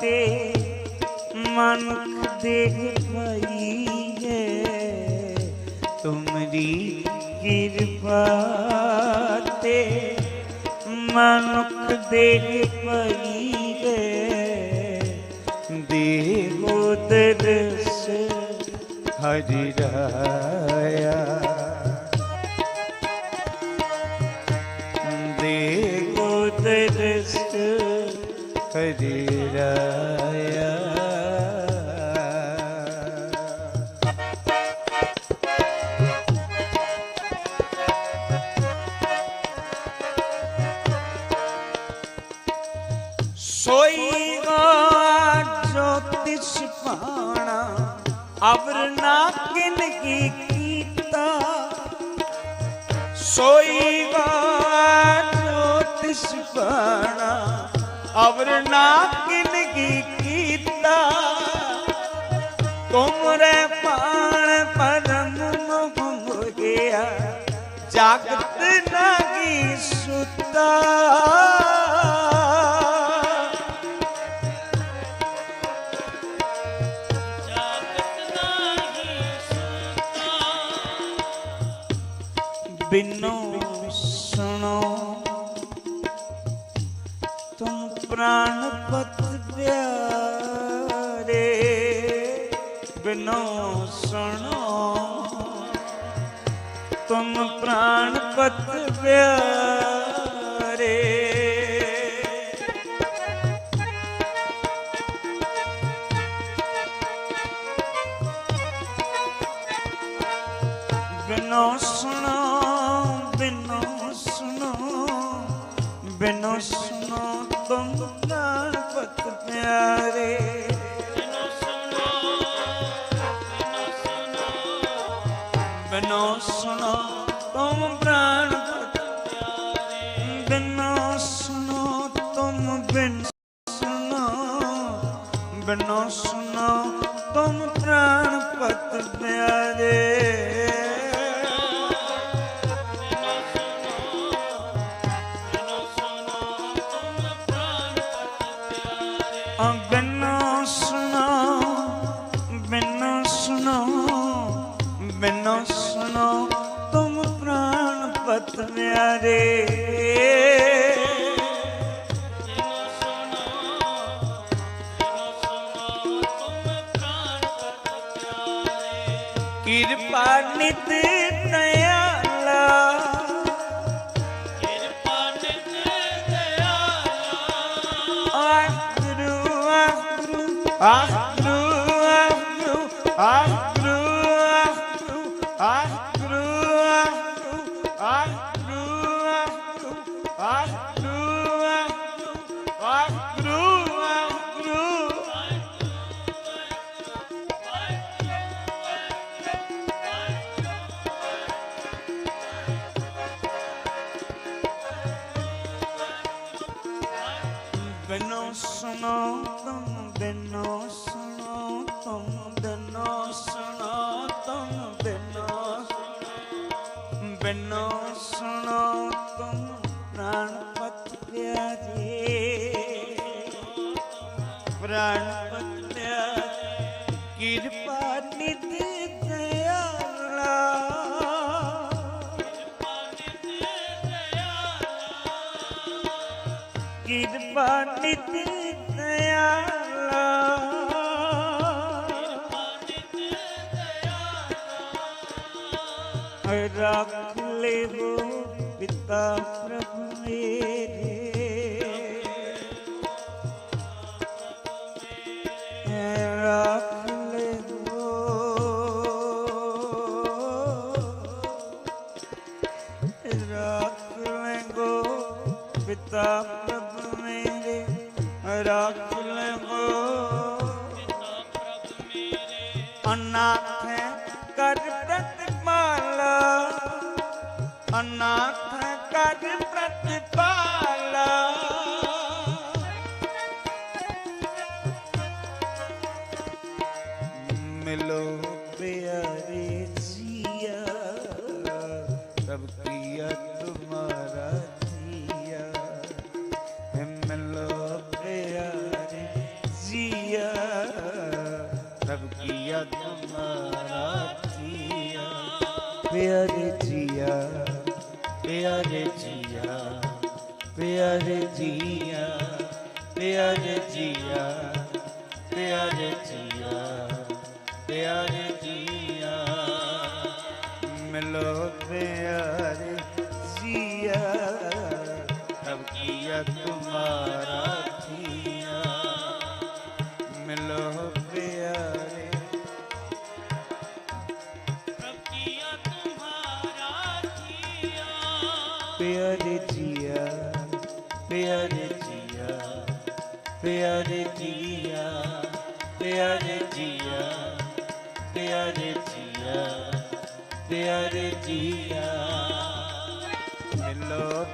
ਤੇ ਮਨੁੱਖ ਦੇਖ ਪਈ ਹੈ। ਤੁਮਰੀ ਕਿਰਪਾ ਤੇ ਮਨੁੱਖ ਦੇਖ ਪਈ ਹੈ। ਦੇਵੋ ਦਰਸ ਹਰਿ ਰਾਇਆ। ਦੇਵੋ ਦਰਸ ਹਰਿ ਰਾਇਆ। ਸੋਈ ਜੋਤਿਸ਼ ਪਾਣਾ, ਅਵਰ ਨਾ ਕਿਨ ਕੀ ਕੀਤਾ। ਸੋਈ ਜੋਤਿਸ਼ ਪਾਣਾ, ਅਵਰ ਨਾ ਕਿਨ ਕੀ ਕੀਤਾ। ਤੁਮਰੇ ਪਾਣ ਪਰਮ ਮੁਹ ਗਿਆ, ਜਗਤ ਨਾਗੀ ਸੁਤਾ। ਬਿਨੋ ਸੁਣੋ। ਤੁਮ ਪ੍ਰਾਨ ਪਤ ਪਿਆਰੇ ਬਿਨੋ ਸੁਣੋ। ਤੁਮ ਪ੍ਰਾਨ ਪਤ ਪਿਆਰੇ ਬਿਨੋ ਸੁਣੋ। कृष्ण तुम पत प्यारे ਸਤ ਮਿਆਰੇ। ਕਿਰਪਾ ਨਿਤ ਨਿਆਲਾ ਕਿਰਪਾ ਨਿਤ ਨਿਆਲਾ ਆਖਰੂ ਆਖਰੂ ਆਖਰੂ ਆਖਰੂ। ਬਿਨੋ ਸੁਣੋ ਤੁਮ, ਬਿਨੋ ਸੁਣੋ ਤੁਮ, ਬਿਨੋ ਸੁਣੋ ਬਿਨੋ ਸੁਣੋ ਤੁਮ ਪ੍ਰਾਨ ਪਤ ਪਿਆਰੇ। ਪ੍ਰਾਨ ਪਤ ਪਿਆਰੇ, ਕਿਰਪਾ ਨਿਧ ਦਇਆਲਾ। ਕਿਰਪਾ ਨਿਤ ਰੱਖ ਲੈ ਹੋ ਪਿਤਾ ਪਿਆਰੇ ਜੀਆ ਪਿਆਰੇ ਜੀਆ ਪਿਆਰੇ ਜੀਆ ਪਿਆਰੇ ਜੀਆ ਪਿਆਰੇ ਜੀਆ ਪਿਆਰੇ ਜੀਆ। ਮਿਲੋ ਤੇ ਪਿਆਰ ਜੀਆ ਪਿਆਰ ਜੀਆ ਪਿਆਰ ਜੀਆ ਪਿਆਰ ਜੀਆ ਪਿਆਰ ਜੀਆ ਪਿਆਰ ਜੀਆ। ਮਿਲੋ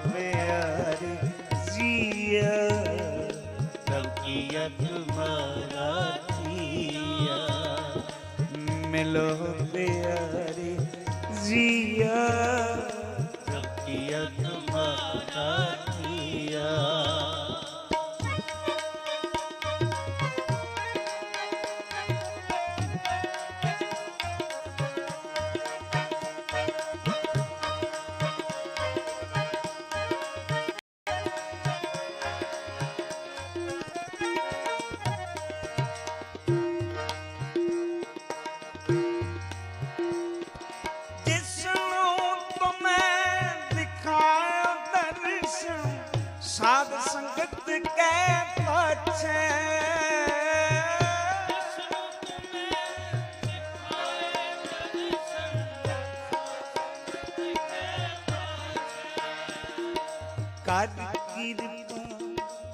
ਕਰ ਕਿਰਪਾ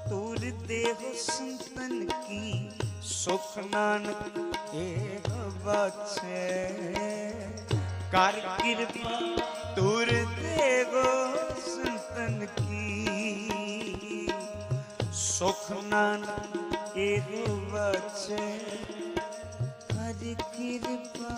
ਤੁਰ ਦੇਹ ਸੰਤਨ ਕੀ ਸੁਖ ਨਾਨਕ ਇਹ ਬਾਛੈ ਕਰ ਕਿਰਪਾ ਤੁਰ ਦੇਵੋ ਸੁਖ ਨਾਨਕ ਇਹੋ ਵਚੈ ਕਰ ਕਿਰਪਾ,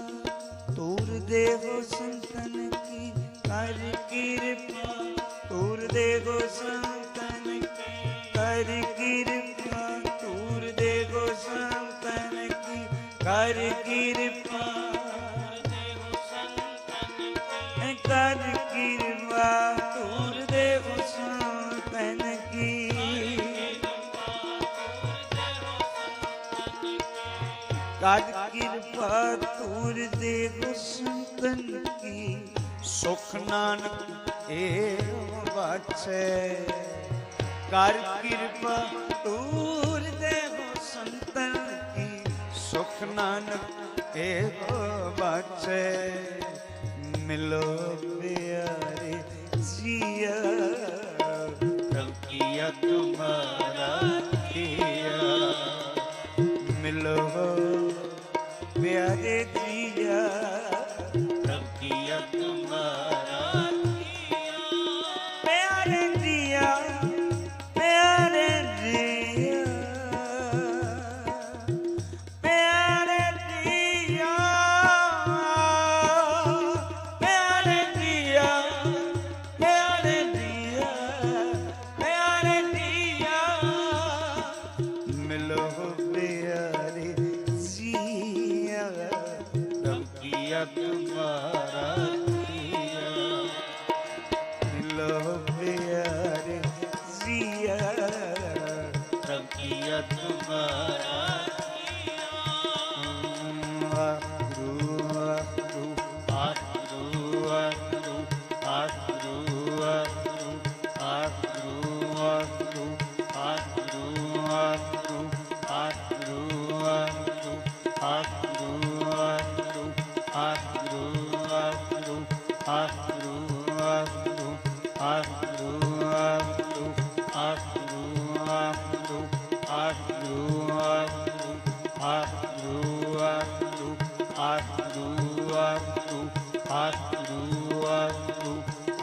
ਤੁਰ ਦੇਵੋ ਸੰਤਨ ਕੀ। ਕਰ ਕਿਰਪਾ, ਤੁਰ ਦੇਵੋ ਸੰਤਨ ਕੀ। ਕਰ ਕਿਰਪਾ, ਤੁਰ ਦੇਵੋ ਸੰਤਨ ਕੀ। ਕਰ ਕਿਰਪਾ ਕਰ ਕਿਰਪਾ ਤੁਰ ਦੇ ਸੰਤਨ ਕੀ, ਸੁਖ ਨਾਨਕ ਏ ਵਾਛੈ ਕਰ ਕਿਰਪਾ ਤੂਰ ਦੇ ਸੰਤਨ ਕੀ, ਸੁਖ ਨਾਨਕ ਏ ਬਾਛੈ ਮਿਲੋ ਪਿਆਰੇ ਜੀਆ ਕਲ ਕੀਆ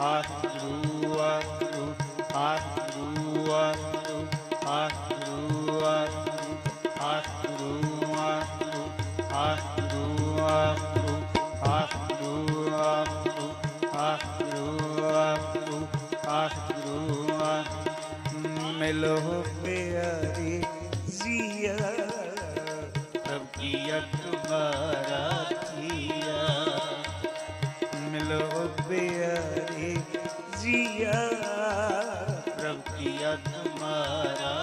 Hot. ਗੁਰੂ ਆਖੂ ਆਖ ਗੁਰੂ ਮਿਲੋ ਪਿਆਰੀ ਜ਼ੀਆ ਪ੍ਰਭ ਕੀ ਅਕਬਰਾ ਥੀਆ ਮਿਲੋ ਪਿਆਰੀ ਜ਼ੀਆ ਪ੍ਰਭ ਕੀ ਅਕਬਰਾ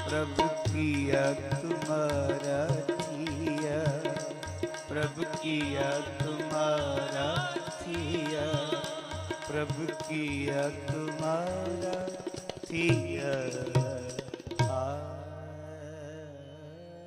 ਪ੍ਰਭ ਕੀ ਅਕਬਰਾ ਥੀਆ ਪ੍ਰਭ ਕੀ ਅਕਬਰਾ थिया प्रभु किया तुम्हारा थिया